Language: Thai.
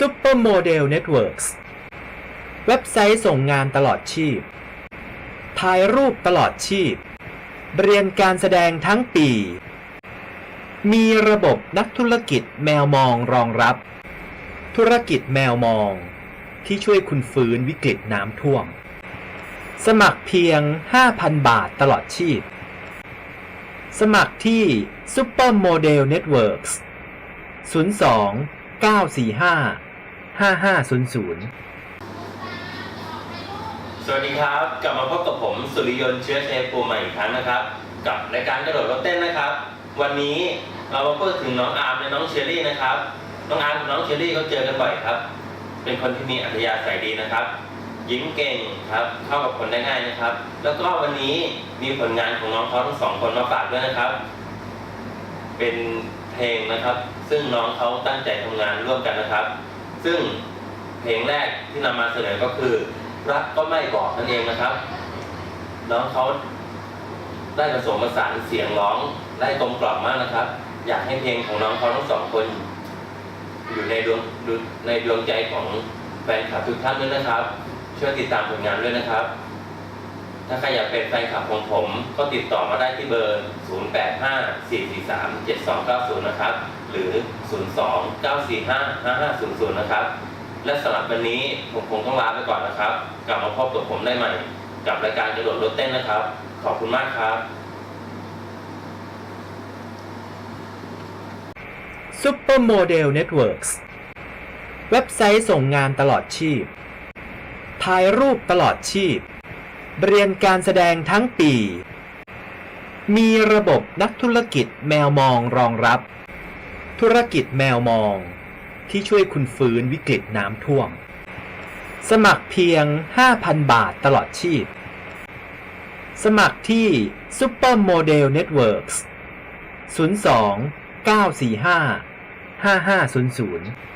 Supermodel Networks เว็บไซต์ส่งงานตลอดชีพ ถ่ายรูปตลอดชีพ เรียนการแสดงทั้งปี มีระบบนักธุรกิจแมวมองรองรับ ธุรกิจแมวมอง ที่ช่วยคุณฟื้นวิกฤตน้ำท่วม สมัครเพียง 5,000 บาทตลอดชีพ สมัครที่ Supermodel Networks 02 945 5500สวัสดีครับ กลับมาพบกับผมสุริยนต์เชื้อเชฟปูใหม่อีกครั้งนะครับ กับรายการกระโดดรถเต้นนะครับ วันนี้เรามาพูดถึงน้องอาร์มและน้องเชอรี่นะครับ น้องอาร์มกับน้องเชอรี่เขาเจอกันบ่อยครับ เป็นคนที่มีอัธยาศัยดีนะครับ ยิ้มเก่งครับ เข้ากับคนได้ง่ายนะครับ แล้วก็วันนี้มีผลงานของน้องเขาทั้งสองคนมาฝากด้วยนะครับ เป็นเพลงนะครับ ซึ่งน้องเขาตั้งใจทำงานร่วมกันนะครับ ซึ่งเพลงแรกที่นำมาเสนอก็คือ รักก็ไม่บอกนั่นเองนะครับ น้องเขาได้ผสมผสานเสียงร้องได้กลมกล่อมมากนะครับ อยากให้เพลงของน้องเขาทั้งสองคน อยู่ในดวงในดวงใจของแฟนคลับทุกท่านด้วยนะครับ ช่วยติดตามผลงานด้วยนะครับ ถ้าใครอยากเป็นแฟนคลับของผม ก็ติดต่อมาได้ที่เบอร์ 0854437290 นะครับ รือ 02-945-5500 นะครับ และสำหรับวันนี้ผมคงต้องลาไปก่อนนะครับ กลับมาพบกับผมได้ใหม่ กับรายการกระโดดรถเต้นนะครับ ขอบคุณมากครับ Supermodel Networks เว็บไซต์ส่งงานตลอดชีพ ถ่ายรูปตลอดชีพ เรียนการแสดงทั้งปี มีระบบนักธุรกิจแมวมองรองรับ ธุรกิจแมวมอง ที่ช่วยคุณฟื้นวิกฤตน้ำท่วม สมัครเพียง 5,000 บาทตลอดชีพ สมัครที่ Supermodel Networks 02 945 5500